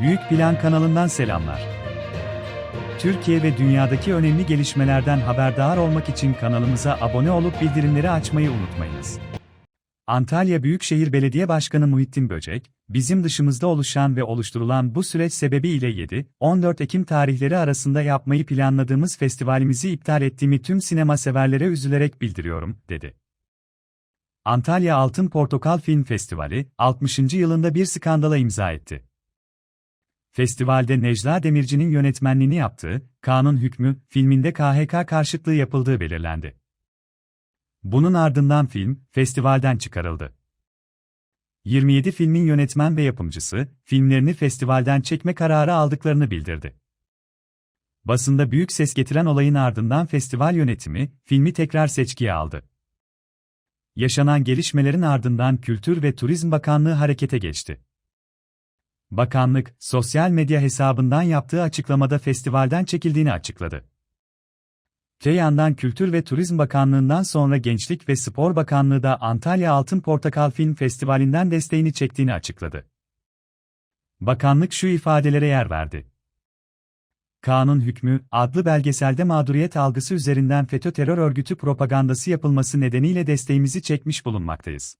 Büyük Plan kanalından selamlar. Türkiye ve dünyadaki önemli gelişmelerden haberdar olmak için kanalımıza abone olup bildirimleri açmayı unutmayınız. Antalya Büyükşehir Belediye Başkanı Muhittin Böcek, bizim dışımızda oluşan ve oluşturulan bu süreç sebebiyle 7-14 Ekim tarihleri arasında yapmayı planladığımız festivalimizi iptal ettiğimi tüm sinema severlere üzülerek bildiriyorum, dedi. Antalya Altın Portakal Film Festivali, 60. yılında bir skandala imza etti. Festivalde Necla Demirci'nin yönetmenliğini yaptığı Kanun Hükmü filminde KHK karşıtlığı yapıldığı belirlendi. Bunun ardından film festivalden çıkarıldı. 27 filmin yönetmen ve yapımcısı filmlerini festivalden çekme kararı aldıklarını bildirdi. Basında büyük ses getiren olayın ardından festival yönetimi filmi tekrar seçkiye aldı. Yaşanan gelişmelerin ardından Kültür ve Turizm Bakanlığı harekete geçti. Bakanlık, sosyal medya hesabından yaptığı açıklamada festivalden çekildiğini açıkladı. Te yandan Kültür ve Turizm Bakanlığı'ndan sonra Gençlik ve Spor Bakanlığı da Antalya Altın Portakal Film Festivali'nden desteğini çektiğini açıkladı. Bakanlık şu ifadelere yer verdi. Kanun Hükmü adlı belgeselde mağduriyet algısı üzerinden FETÖ terör örgütü propagandası yapılması nedeniyle desteğimizi çekmiş bulunmaktayız.